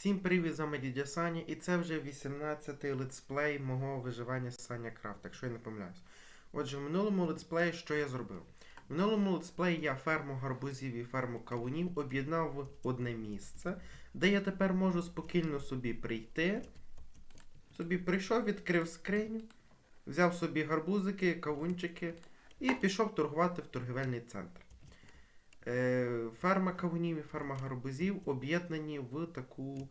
Всім привіт, з вами дідя Саня, і це вже 18-й летсплей мого виживання з Саня Крафт, якщо я не помиляюсь. Отже, в минулому летсплеї що я зробив? В минулому летсплеї я ферму гарбузів і ферму кавунів об'єднав в одне місце, де я тепер можу спокійно собі прийти. Собі прийшов, відкрив скриню, взяв собі гарбузики, кавунчики і пішов торгувати в торгівельний центр. Е, Ферма кавунів і ферма гарбузів об'єднані в таку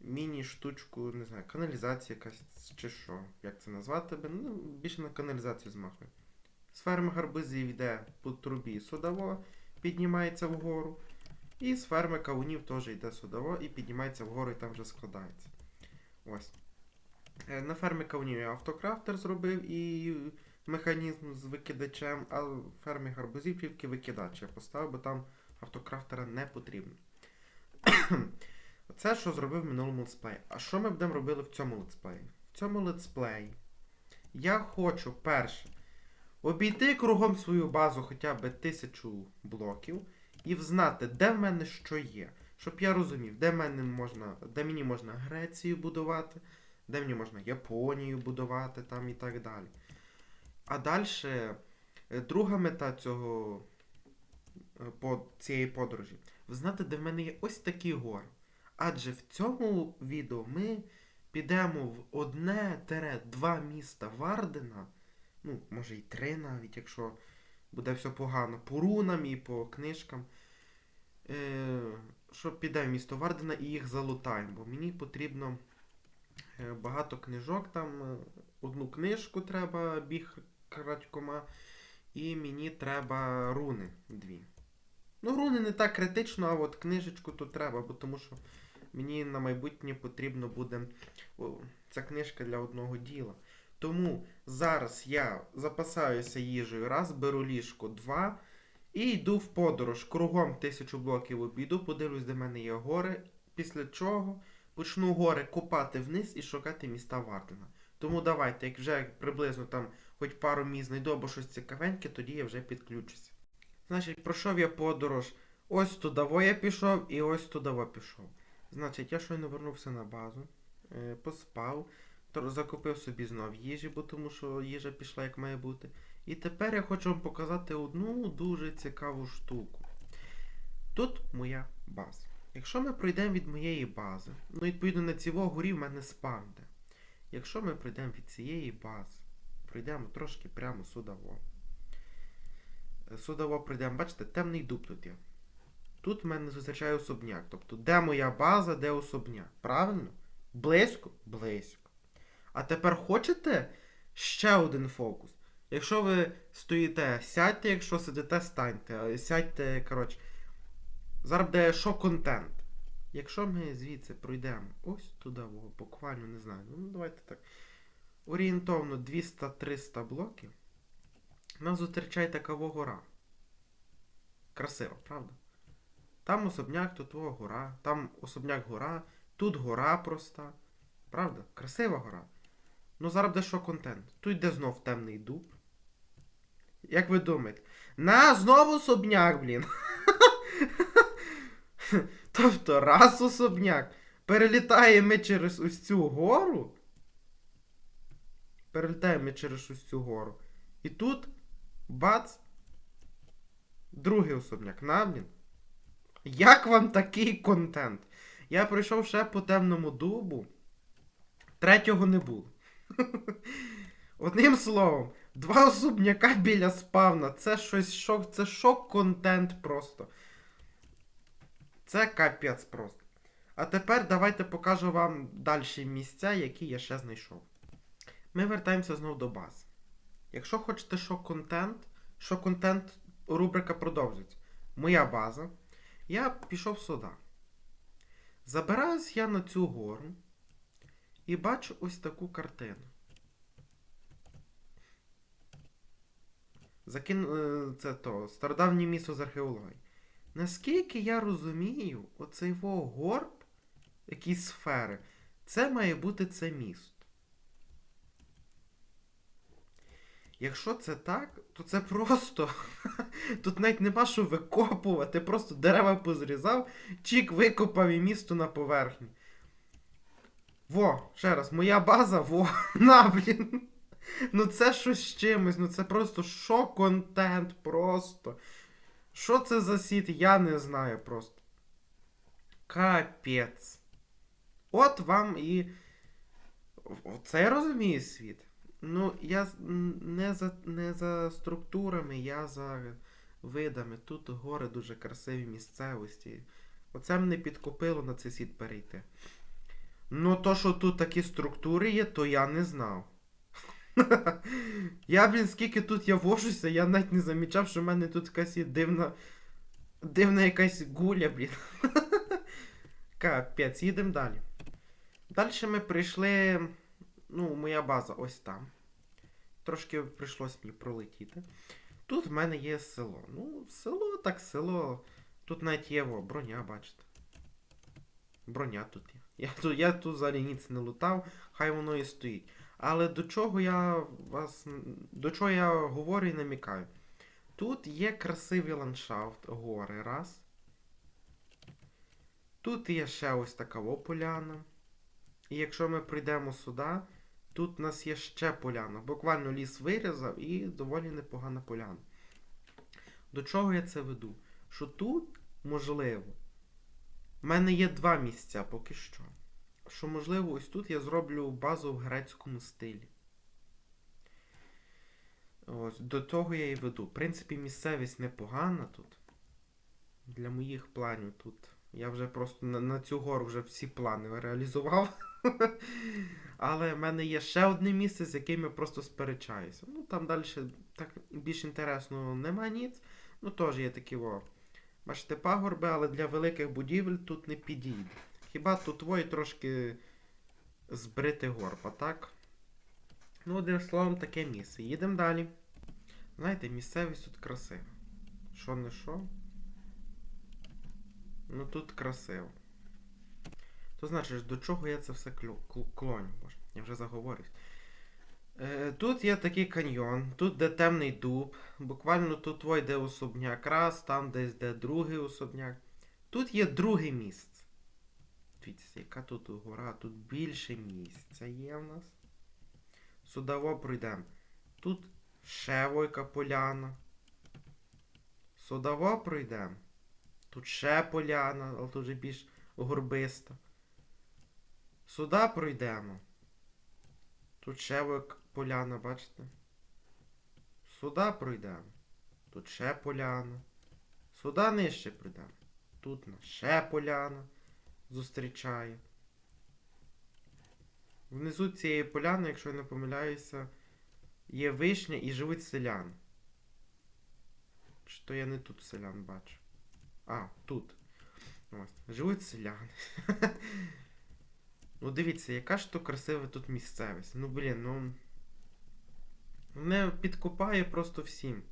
міні-штучку, не знаю, каналізація якась чи що, як це назвати. Ну, більше на каналізацію змахує. З ферми гарбузів йде по трубі судово, піднімається вгору. І з ферми кавунів теж йде судово і піднімається вгору і там вже складається. Ось. Е, На фермі кавунів я автокрафтер зробив і механізм з викидачем, а в фермі гарбузів тільки викидач я поставив, бо там автокрафтера не потрібно. Це що зробив в минулому летсплеї. А що ми будемо робити в цьому летсплеї? В цьому летсплеї я хочу перше обійти кругом свою базу хоча б тисячу блоків і взнати, де в мене що є. Щоб я розумів, де, мене можна, де мені можна Грецію будувати, де мені можна Японію будувати там і так далі. А далі друга мета цього е, по, цієї подорожі взнати, де в мене є ось такі гори. Адже в цьому відео ми підемо в одне-два міста Вардена, ну, може і три навіть, якщо буде все погано, по рунам і по книжкам. Е, що підемо в місто Вардена і їх залутаємо, бо мені потрібно е, багато книжок, там е, одну книжку треба біг крадькома, і мені треба руни дві. Ну, руни не так критично, а от книжечку то треба, бо тому що мені на майбутнє потрібно буде о, ця книжка для одного діла. Тому зараз я запасаюся їжею раз, беру ліжко два і йду в подорож. Кругом тисячу блоків обійду, подивлюсь, де в мене є гори, після чого почну гори копати вниз і шукати міста Вардена. Тому давайте, як вже приблизно там хоч пару місць знайду або щось цікавеньке, тоді я вже підключуся. Значить, пройшов я подорож. Ось туди я пішов і ось туди пішов. Значить, я щойно вернувся на базу, е, поспав, закупив собі знов їжі, бо тому що їжа пішла як має бути. І тепер я хочу вам показати одну дуже цікаву штуку. Тут моя база. Якщо ми пройдемо від моєї бази, ну відповідно на цівого горі в мене спавнде. Якщо ми пройдемо від цієї бази, пройдемо трошки прямо судово. Е, Судово пройдемо, бачите, темний дуб тут є. Тут в мене зустрічає особняк. Тобто, де моя база, де особняк. Правильно? Близько? Близько. А тепер хочете ще один фокус? Якщо ви стоїте, сядьте, якщо сидите, станьте. Сядьте, коротше. Зараз буде шок-контент. Якщо ми звідси пройдемо ось туди, буквально не знаю. Ну, давайте так. Орієнтовно 200-300 блоків. Нас зустрічає така гора. Красиво, правда? Там особняк, тут о, гора, там особняк гора, тут гора проста. Правда? Красива гора. Ну зараз буде що контент. Тут йде знов темний дуб. Як ви думаєте? На, знову особняк, блін. тобто, раз особняк. Перелітаємо ми через ось цю гору. Перелітаємо через ось цю гору. І тут бац. Другий особняк. На. Як вам такий контент? Я пройшов ще по темному дубу. Третього не було. Одним словом, два особняка біля спавна. Це щось шок, це шок-контент просто. Це капець просто. А тепер давайте покажу вам далі місця, які я ще знайшов. Ми вертаємося знову до бази. Якщо хочете шок-контент, шок-контент рубрика продовжується. Моя база. Я пішов сюди. Забираюсь я на цю гору і бачу ось таку картину. Закин... е, Це то, стародавнє місто з археології. Наскільки я розумію, оцей горб, якісь сфери, це має бути це місто. Якщо це так, то це просто. Тут навіть нема що викопувати, просто дерева позрізав, чік викопав і місто на поверхні. Во, ще раз, моя база, во, на, блін. Ну це щось з чимось, ну це просто що контент, просто. Що це за сіт, я не знаю просто. Капець. От вам і. Це я розумію світ. Ну, я не за, не за структурами, я за видами. Тут гори дуже красиві місцевості. Оце мене підкупило на цей світ перейти. Ну, то, що тут такі структури є, то я не знав. Я, блін, скільки тут я вожуся, я навіть не замічав, що в мене тут якась дивна. Дивна якась гуля, блін. Капець, їдемо далі. Далі ми прийшли. Ну, моя база ось там. Трошки прийшлось мені пролетіти. Тут в мене є село. Ну, село так село. Тут навіть є во, броня, бачите. Броня тут є. Я тут, я тут взагалі ніц не лутав, хай воно і стоїть. Але до чого я вас. До чого я говорю і намікаю? Тут є красивий ландшафт, гори, раз. Тут є ще ось така поляна. І якщо ми прийдемо сюди, тут у нас є ще поляна. Буквально ліс вирізав і доволі непогана поляна. До чого я це веду? Що тут, можливо, в мене є два місця поки що. Що, можливо, ось тут я зроблю базу в грецькому стилі. Ось, до того я і веду. В принципі, місцевість непогана тут. Для моїх планів тут. Я вже просто на, на цю гору вже всі плани реалізував. Але в мене є ще одне місце, з яким я просто сперечаюся. Ну там далі так більш інтересно нема ніц. Ну теж є такі во. Бачите, пагорби, але для великих будівель тут не підійде. Хіба тут твої трошки збрити горба, так? Ну, одним словом, таке місце. Їдемо далі. Знаєте, місцевість тут красива. Що не що? Ну тут красиво. То значить, до чого я це все клоню? Боже, я вже заговорюсь. Е, тут є такий каньйон, тут де темний дуб, буквально тут твой де особняк раз, там десь де другий особняк. Тут є друге місце. Дивіться, яка тут гора, тут більше місця є в нас. Судаво пройдемо. Тут ще войка поляна. Судаво пройдемо. Тут ще поляна, але тут вже більш горбиста. Сюди пройдемо. Тут ще войка поляна, бачите? Сюди пройдемо. Тут ще поляна. Сюди нижче пройдемо. Тут нас ще поляна зустрічає. Внизу цієї поляни, якщо я не помиляюся, є вишня і живуть селяни. Чи то я не тут селян бачу. А, тут. Ось. Живуть селяни. ну дивіться, яка ж то красива тут місцевість. Ну блін, ну. Не підкупає просто всім.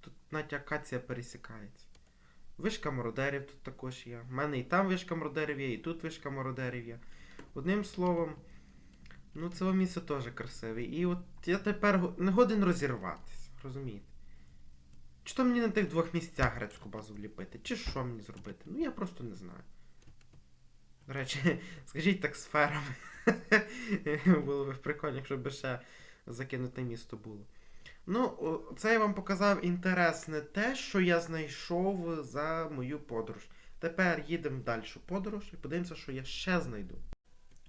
Тут навіть акація пересікається. Вишка мародерів тут також є. У мене і там вишка мародерів є, і тут вишка мародерів є. Одним словом, ну це місце теж красиве. І от я тепер не годен розірватися, розумієте? Чи то мені на тих двох місцях грецьку базу вліпити, чи що мені зробити? Ну я просто не знаю. До речі, скажіть так сферами. було б прикольно, якщо б ще закинуте місто було. Ну, це я вам показав інтересне те, що я знайшов за мою подорож. Тепер їдемо в подорож і подивимося, що я ще знайду.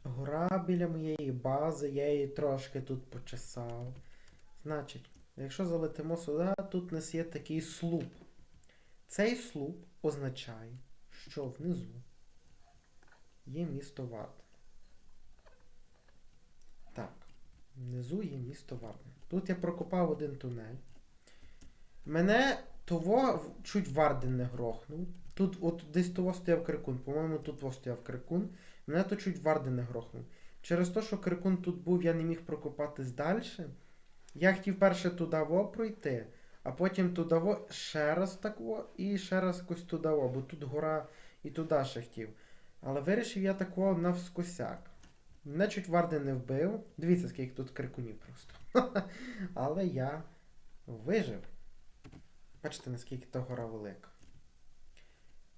Гора біля моєї бази, я її трошки тут почесав. Значить, якщо залетимо сюди, тут у нас є такий слуп. Цей слуп означає, що внизу є місто Варна. Так, внизу є місто Варна. Тут я прокопав один тунель. Мене того чуть Варден не грохнув. Тут от десь того стояв крикун. По-моєму, тут того стояв крикун. Мене то чуть Варден не грохнув. Через те, що крикун тут був, я не міг прокопатись далі. Я хотів перше туди во пройти, а потім туди во ще раз так во і ще раз якось туди во, бо тут гора і туди ще хотів. Але вирішив я такого навскосяк. Мене чуть Варден не вбив. Дивіться, скільки тут крикунів просто. Але я вижив. Бачите, наскільки та гора велика.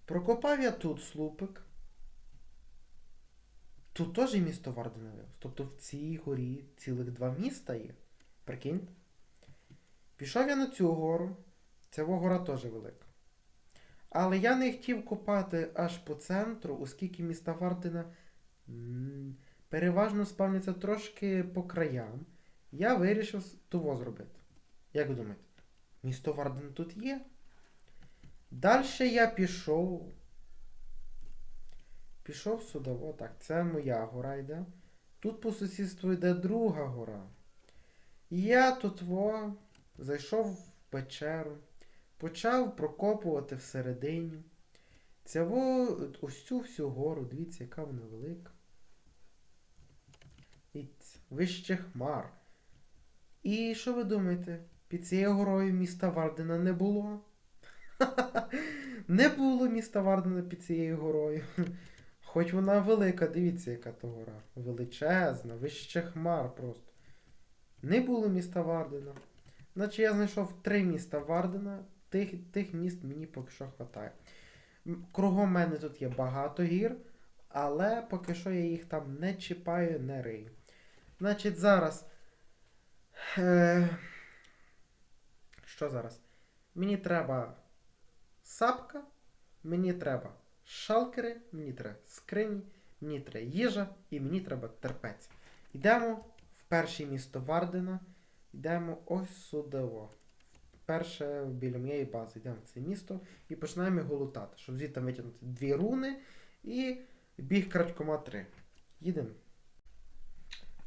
Прокопав я тут слупик. Тут теж місто Вардена вивез. Тобто в цій горі цілих два міста є. Прикинь. Пішов я на цю гору. Ця гора теж велика. Але я не хотів копати аж по центру, оскільки міста Вардена м, переважно спавняться трошки по краям. Я вирішив того зробити. Як ви думаєте? Місто Варден тут є? Далі я пішов. Пішов сюди. Отак. Це моя гора йде. Тут по сусідству йде друга гора. І я тут во, зайшов в печеру, почав прокопувати всередині. Це во, ось цю всю гору, дивіться, яка вона велика. Вище хмар. І що ви думаєте? Під цією горою міста Вардена не було? Не було міста Вардена під цією горою. Хоч вона велика, дивіться, яка то гора. Величезна, вище хмар просто. Не було міста Вардена. Значить я знайшов три міста Вардена. Тих, тих міст мені поки що хватає. Кругом мене тут є багато гір, але поки що я їх там не чіпаю, не рию. Значить, зараз. Е, що зараз? Мені треба сапка, мені треба шалкери, мені треба скрині, мені треба їжа і мені треба терпець. Йдемо в перше місто Вардена. Йдемо ось сюди. Перше біля моєї бази. Йдемо в це місто і починаємо його лутати, щоб звідти витягнути дві руни і біг крадькома 3. Їдемо.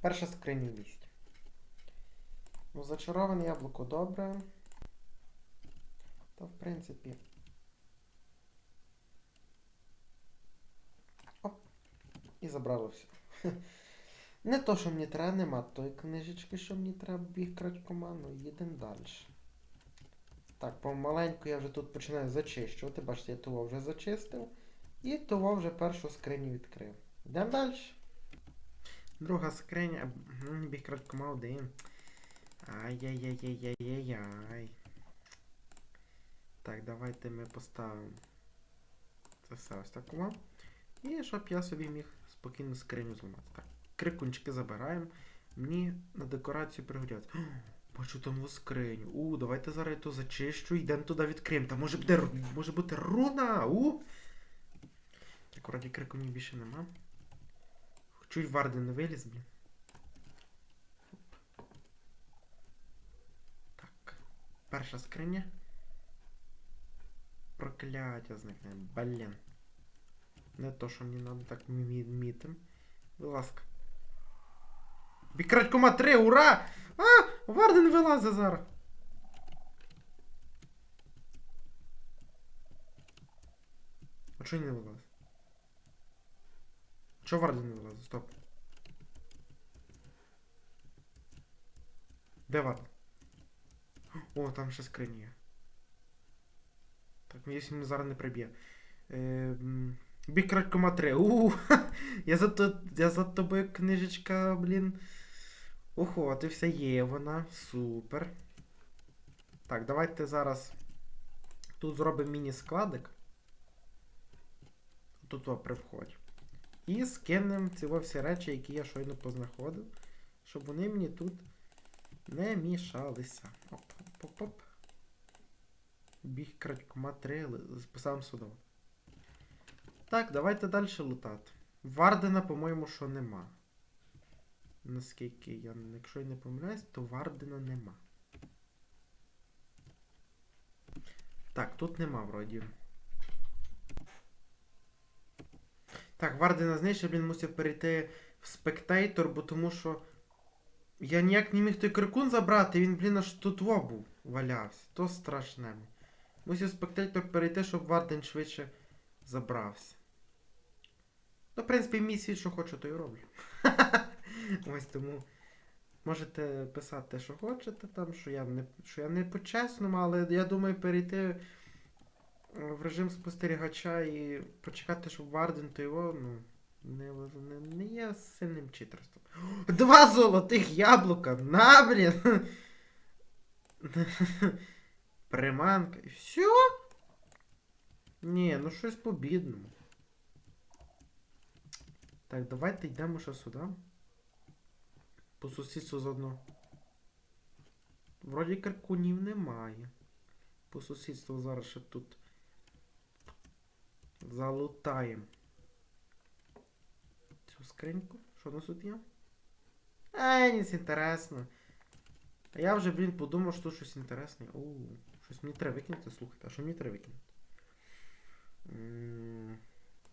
Перша скриня в місті. Ну, зачароване яблуко добре. Та в принципі. Оп. І забрало все. Не то, що мені треба, нема тої книжечки, що мені треба біг крадькома, ну їдемо далі. Так, помаленьку я вже тут починаю зачищувати. Бачите, я того вже зачистив. І того вже першу скриню відкрив. Йдемо далі. Друга скриня. Біг крадькома один. Ай-яй-яй-яй-яй-яй. Так, давайте ми поставимо це все ось такого. І щоб я собі міг спокійно скриню зламати. Так, крикунчики забираємо. Мені на декорацію пригодяться. Бачу там скриню. У, давайте зараз я то зачищу, йдемо туди відкриємо. Там може буде, може бути руна. У! Так, вроді крикунів більше нема. Чуть варди не виліз, блін. Так. Перша скриня. Прокляття зникне. Блін. Не то, що мені треба так мітим. Будь ласка. Бікрадькома 3, ура! А! Варден вилазить зараз. А чого не вилазить? Чого Варден не вилазить? Стоп. Де Варден? О, там ще скриня є. Так, якщо мене зараз не приб'є. Е, крадькома 3. У, я за, то, я за тобою книжечка, блін. Охотився, є вона. Супер. Так, давайте зараз тут зробимо міні-складик. Тут о, при вході. І скинемо ці всі речі, які я щойно познаходив, щоб вони мені тут не мішалися. Оп, оп, оп, оп. Біг крадькома 3, поставимо сюди. Так, давайте далі лутати. Вардена, по-моєму, що нема. Наскільки я, якщо я не помиляюсь, то Вардена нема. Так, тут нема вроді. Так, Вардена знищив, він мусив перейти в спектейтор, бо тому що я ніяк не міг той крикун забрати, він, блін, аж тут во був валявся. То страшне. Мусив спектейтор перейти, щоб Варден швидше забрався. Ну, в принципі, місії, що хочу, то й роблю. Ось тому можете писати, що хочете, там, що я не, що я не по-чесному, але я думаю перейти е, в режим спостерігача і почекати, щоб Варден то його, ну, не, не, не є сильним читерством. Два золотих яблука! На, блін! Приманка. І все? Ні, ну щось по-бідному. Так, давайте йдемо ще сюди. По сусідству заодно. Вроді каркунів немає. По сусідству зараз ще тут. Залутаємо. Цю скриньку. Що у нас тут є? Ей, ніц інтересно. А я вже, блін, подумав, що тут щось інтересне. Оу, щось мені треба викинути, слухайте, а що мені треба викинути? М,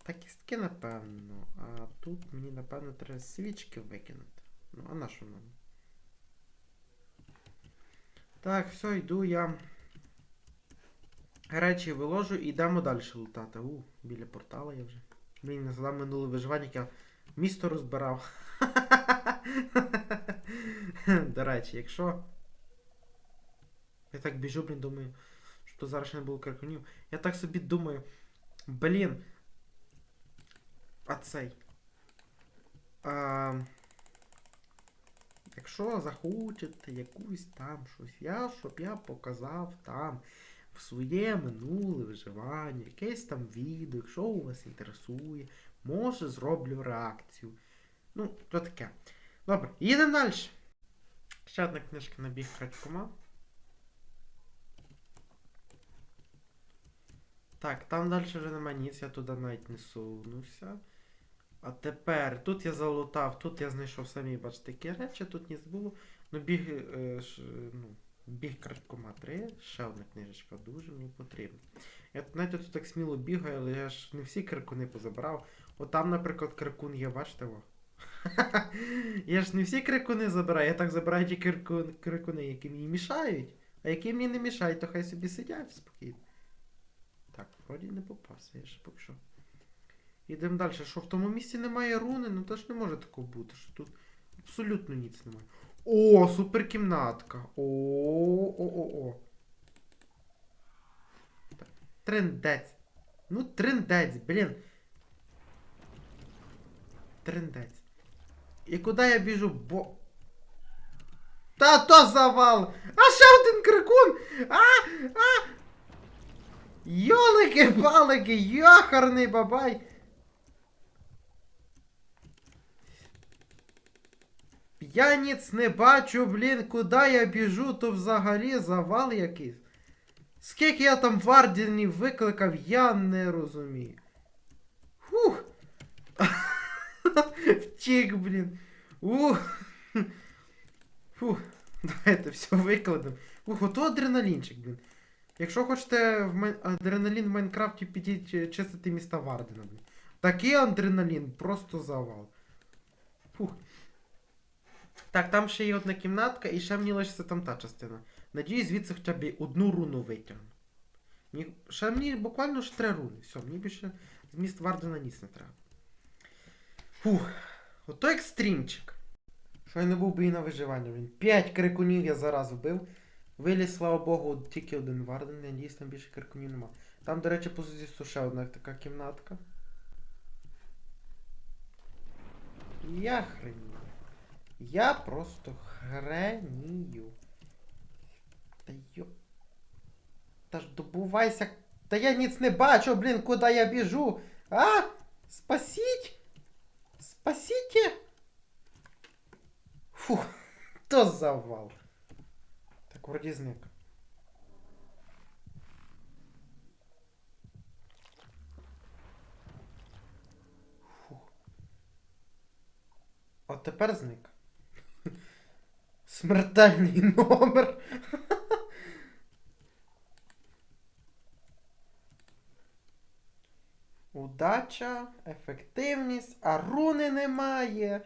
Та кістки, напевно. А тут мені, напевно, треба свічки викинути. Ну, а на що нам? Так, все, йду я. Речі виложу і йдемо далі лутати. У, біля портала я вже. Блін, не згадав минуле виживання, як я місто розбирав. До речі, якщо. Я так біжу, блін, думаю, що то зараз ще не було кракунів. Я так собі думаю. Блін. А цей. А, якщо захочете якусь там щось, я, щоб я показав там в своє минуле виживання, якесь там відео, якщо у вас інтересує, може зроблю реакцію. Ну, то таке. Добре, їдемо далі. Ще одна книжка на біг крадькома. Так, там далі вже нема ніц, я туди навіть не сунуся. А тепер тут я залутав, тут я знайшов самі, бачите, такі речі, тут ніц було. Ну, біг, е, ш, ну, біг крадькома 3, ще одна книжечка, дуже мені потрібна. Я навіть тут так сміло бігаю, але я ж не всі крикуни позабрав. От там, наприклад, крикун є, бачите во. Я ж не всі крикуни забираю, я так забираю ті крикун- крикуни, які мені мішають, а які мені не мішають, то хай собі сидять спокійно. Так, вроді не попався, ще поки що. Ідемо далі. Що в тому місці немає руни, ну то ж не може такого бути, що тут абсолютно ніц немає. О, суперкімнатка. О, о, о, о. Трендець. Ну, трендець, блін. Трендець. І куди я біжу? Бо. Та то завал! А ще один крикун! А! А! Йолики палики, йохарний бабай! Я ніц не бачу, блін, куди я біжу, то взагалі завал якийсь. Скільки я там вардінів викликав, я не розумію. Фух. Втік, блін. Ух. Фух. Давайте все викладемо. Ух, ото адреналінчик, блін. Якщо хочете в Май- адреналін в Майнкрафті підіть е, чистити міста Вардена, блін. Такий адреналін, просто завал. Фух. Так, там ще є одна кімнатка, і ще мені лишиться там та частина. Надіюсь, звідси хоча б одну руну витягну. Мені, ще мені буквально ж три руни. Все, мені більше з міст Вардена ніс не треба. Фух. Ото екстримчик. Що я не був би і на виживання, блін. П'ять крикунів я зараз вбив. Виліз, слава Богу, тільки один Варден, надіюсь, там більше крикунів нема. Там, до речі, по сусідству ще одна така кімнатка. Я хренію. Я просто хренію. Та йо. Та ж добувайся. Та я ніц не бачу, блін, куди я біжу. А? Спасіть! Спасіть! Фух, то завал. Так, вроді зник. От тепер зник. Смертельний номер. Удача, ефективність, а руни немає.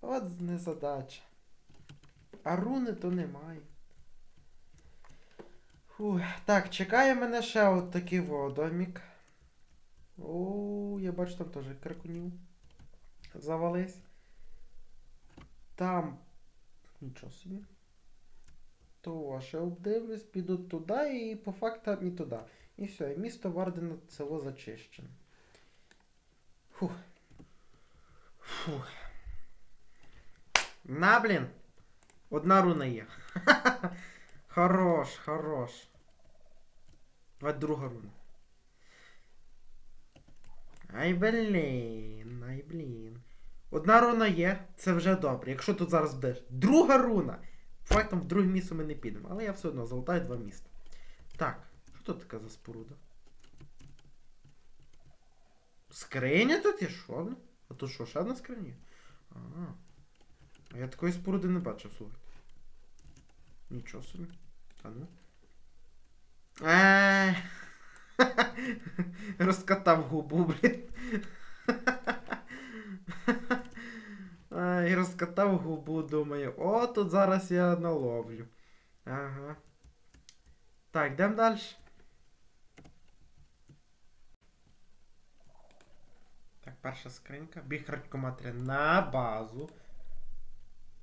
От незадача. А руни то немає. Фух. Так, чекає мене ще от такий водомік. О, я бачу там теж крикунів. Завались. Там. Нічого собі. То ще обдивлюсь, піду туди і по факту і туди. І все, місто Вардена село зачищене. Фух. Фух. На, блін. Одна руна є. Хорош, хорош. Давай друга руна. Ай, блін, ай, блін. Одна руна є, це вже добре. Якщо тут зараз будеш друга руна, фактом в друге місце ми не підемо. Але я все одно золотаю два міста. Так, що тут така за споруда? Скриня тут є що? ну? А тут що, ще одна скриня? А, а я такої споруди не бачив, слухайте. Нічого собі. А ну. Розкатав губу, блін. Ай, розкатав губу, думаю. О, тут зараз я наловлю. Ага. Так, йдемо далі. Так, перша скринька. Біг радькоматря на базу.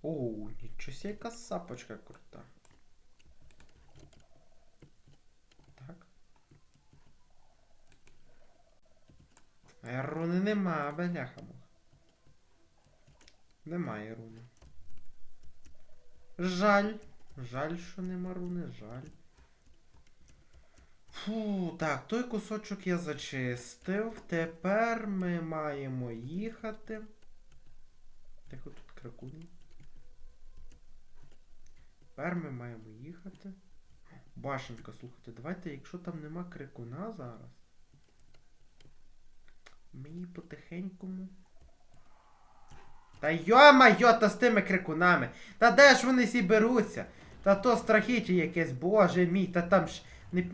О, нічого яка сапочка крута. Так. Руни нема, бляха. Немає руни. Жаль. Жаль, що нема руни, жаль. Фу, так, той кусочок я зачистив. Тепер ми маємо їхати. Тихо тут кракуні. Тепер ми маємо їхати. Башенька, слухайте, давайте, якщо там нема крикуна зараз. Мені потихенькому. Та йо-майо, та з тими крикунами. Та де ж вони всі беруться? Та то страхіття якесь, боже мій, та там ж не.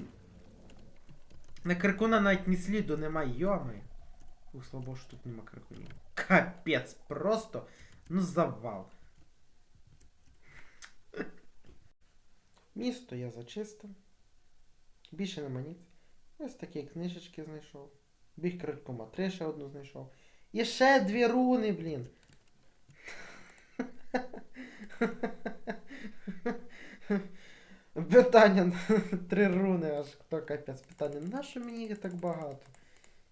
На крикуна навіть ні сліду немає, йомай. Ух, слабо, що тут нема крикунів. Капець, просто ну завал. Місто я зачистив. Більше нема ніц. Ось такі книжечки знайшов. Біг крикома 3 ще одну знайшов. І ще дві руни, блін. Питання три руни, аж хто капець. Питання, нащо мені їх так багато?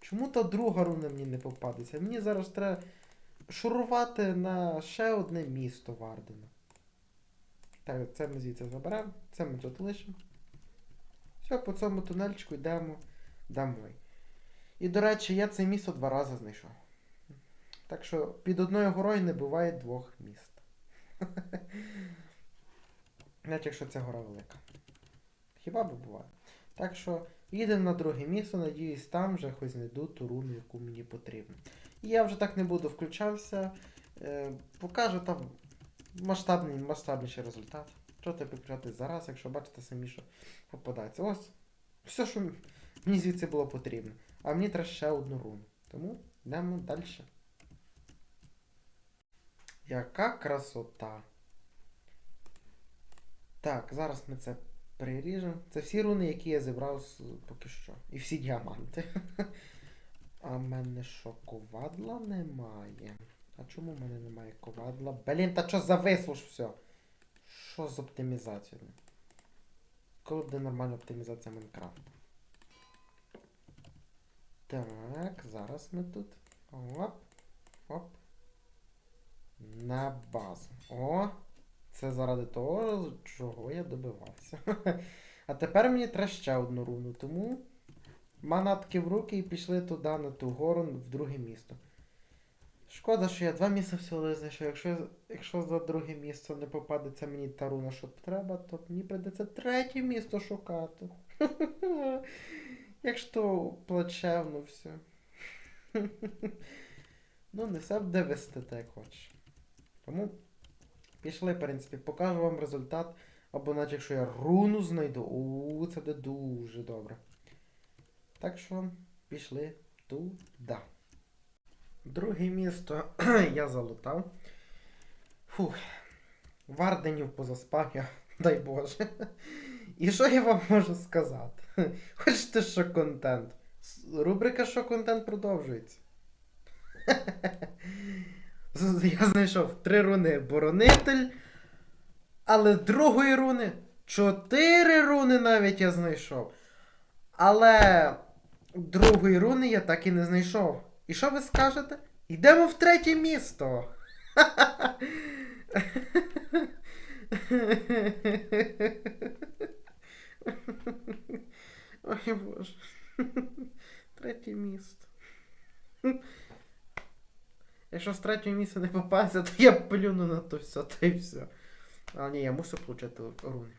Чому та друга руна мені не попадеться? Мені зараз треба шурувати на ще одне місто Вардена. Так, це ми звідси заберемо, це ми тут лишимо. Все, по цьому тунельчику йдемо домой. І, до речі, я це місто два рази знайшов. Так що під одною горою не буває двох міст. Навіть якщо ця гора велика. Хіба би буває? Так що їдемо на друге місце, надіюсь, там вже хоч знайду ту руну, яку мені потрібно. І я вже так не буду включатися. Е, покажу там масштабний, масштабніший результат. Що ти підключати зараз, якщо бачите самі, що попадається. Ось все, що мені звідси було потрібно. А мені треба ще одну руну. Тому йдемо далі. Яка красота! Так, зараз ми це приріжемо. Це всі руни, які я зібрав поки що. І всі діаманти. А в мене що, ковадла немає? А чому в мене немає ковадла? Блін, та що зависло ж все? Що з оптимізацією? Коли буде нормальна оптимізація Майнкрафту? Так, зараз ми тут. Оп. Оп. На базу. О! Це заради того, чого я добивався. А тепер мені треба ще одну руну, тому манатки в руки і пішли туди, на ту гору, в друге місто. Шкода, що я два місця всього знайшов. Якщо, якщо за друге місце не попадеться мені та руна, що треба, то мені прийдеться третє місто шукати. Якщо плачевно все. Ну, не все буде вести так, хочеш. Тому пішли, в принципі, покажу вам результат. Або навіть якщо я руну знайду, у це буде дуже добре. Так що пішли туди. Друге місто я залутав. Фух. Варденів позаспав я, дай Боже. І що я вам можу сказати? Хочете що контент? Рубрика що контент продовжується. Я знайшов три руни боронитель, але другої руни чотири руни навіть я знайшов. Але другої руни я так і не знайшов. І що ви скажете? Йдемо в третє місто. Ой боже. Третє місто. Якщо з третього місця не попасться, то я плюну на то все, та й все. Але ні, я мушу получати руни.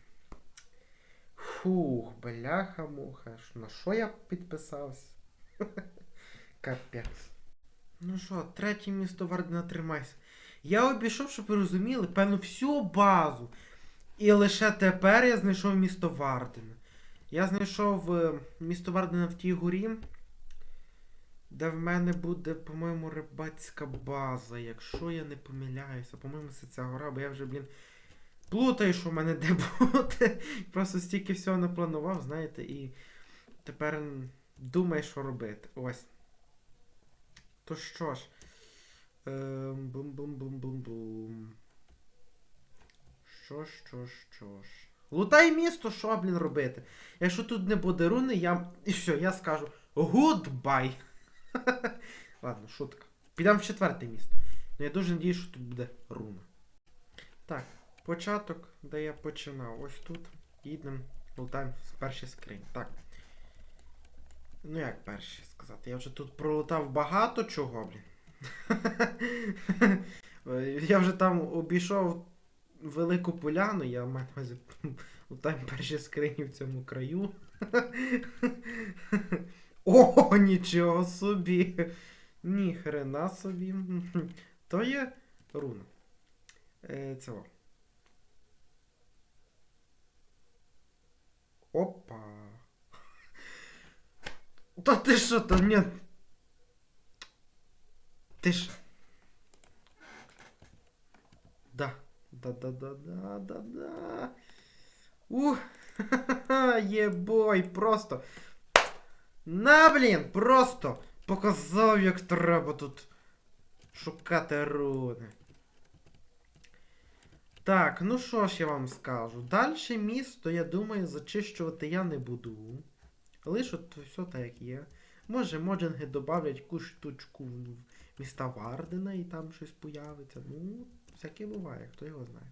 Фух, бляха-муха. На що я підписався? Капець. Ну що, третє місто Вардена тримайся. Я обійшов, щоб ви розуміли, певно, всю базу. І лише тепер я знайшов місто Вардена. Я знайшов е, місто Вардена в тій горі, де в мене буде, по-моєму, рибацька база, якщо я не помиляюся. По-моєму, це ця гора, бо я вже, блін, плутаю, що в мене де буде. Просто стільки всього напланував, знаєте, і тепер думаю, що робити. Ось. То що ж. Ем, Бум-бум-бум-бум-бум. Що що що ж. Лутай місто, що, блін, робити? Якщо тут не буде руни, я. І все, я скажу гудбай. Ладно, шутка. Підемо в четверте місто. Ну я дуже надію, що тут буде руна. Так, початок, де я починав. Ось тут. Їдемо, лутаємо з перші скрині. Так. Ну як перші сказати? Я вже тут пролутав багато чого, блін. Я вже там обійшов велику поляну, я маю на увазі лутаємо перші скрині в цьому краю. О, нічого собі! Ні хрена собі. То є руна. Е, цього. Опа. Та ти що то ні? Ти ж. Да. Да, да, да, да, да, да. Ух, ха-ха-ха, єбой, просто. На, блін, просто показав, як треба тут шукати руни. Так, ну що ж я вам скажу. Дальше місто, я думаю, зачищувати я не буду. Лише все так є. Може, моджинги додавлять якусь штучку в міста Вардена і там щось появиться. Ну, всяке буває, хто його знає.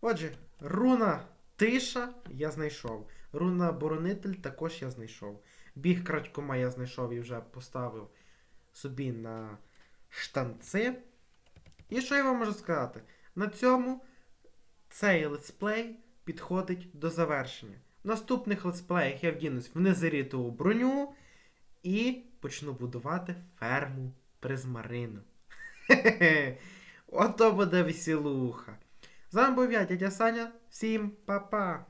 Отже, руна тиша я знайшов. Руна боронитель також я знайшов. Біг крадькома я знайшов і вже поставив собі на штанці. І що я вам можу сказати? На цьому цей летсплей підходить до завершення. В наступних летсплеях я вдінусь в незарітову броню і почну будувати ферму призмарину. Ото буде веселуха. З вами був я, дядя Саня. Всім па-па!